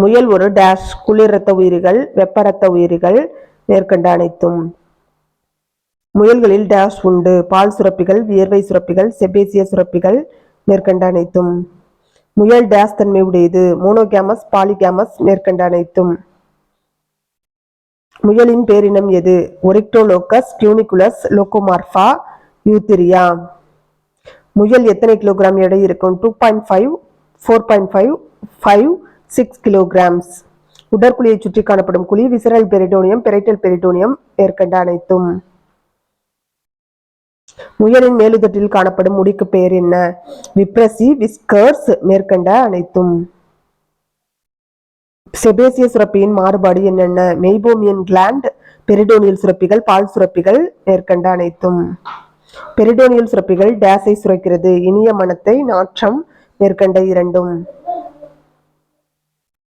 முயல் ஒரு டேஷ் குளிர் ரத்த உயிரிகள் வெப்ப ரத்த உயிரிகள் மேற்கண்ட அனைத்தும். முயல்களில் டேஷ் உண்டு. பால் சுரப்பிகள் வியர்வை சுரப்பிகள் செபேசிய சுரப்பிகள் மேற்கண்ட அனைத்தும். முயல் டேஷ் தன்மை உடையது. மோனோகேமஸ் பாலிகேமஸ் மேற்கண்ட அனைத்தும். முயலின் பேரினம் எது? ஒரிக்டோலோக்கஸ் டியூனிகுலஸ் லோகோமார்பா யூத்திரியா முயல் எத்தனை கிலோகிராம் எடை இருக்கும்? Two point five four point five five six kilograms உடற்குழியை சுற்றி காணப்படும் குழி விசரல் பெரிடோனியம் பெரைட்டல் பெரிடோனியம் மேற்கண்ட அனைத்தும். முயலின் மேலுதட்டில் காணப்படும் முடிக்கு பெயர் என்ன? விப்ரசி விஸ்கர்ஸ் மேற்கண்ட அனைத்தும். செபேசிய சுரப்பியின் மாறுபாடு என்னென்ன? மெய்போமியன் கிளாண்ட் பெரிடோனியல் சுரப்பிகள் பால் சுரப்பிகள் மேற்கண்ட அனைத்தும். பெரிடோனியல் சுரப்பிகள் டேஸை சுரக்கிறது. இனிய மனத்தை நாற்றம் மேற்கண்ட இரண்டும்.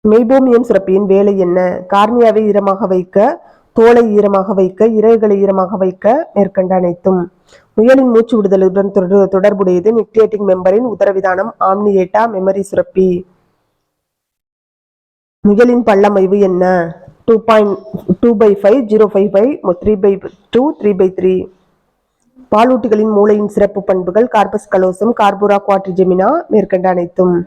மெய்போமியன் சுரப்பியின் வேலை என்ன? கார்னியாவை ஈரமாக வைக்க தோலை ஈரமாக வைக்க இறகுகளை ஈரமாக வைக்க மேற்கண்ட அனைத்தும். முயலின் மூச்சு விடுதலுடன் தொடர்- தொடர்புடையது நிக்டியேட்டிங் மெம்பரின் உதரவிதானம் ஆம்னியேட்டா மெமரி சுரப்பி. முயலின் பள்ளமைவு என்ன? Two point two by five zero five five three by two three by three பாலூட்டிகளின் மூளையின் சிறப்பு பண்புகள் கார்பஸ் கலோசம் கார்புரா குவாட்ரிஜெமினா மேற்கண்ட அனைத்தும்.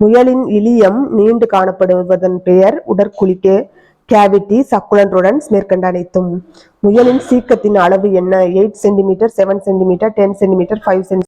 முயலின் இலியம் நீண்டு காணப்படுவதன் பெயர் உடற்குழிக்கு கேவிட்டி சக்குலன் மேற்கண்ட அனைத்தும். முயலின் சீக்கத்தின் அளவு என்ன? Eight centimetre seven centimetre ten centimetre five centi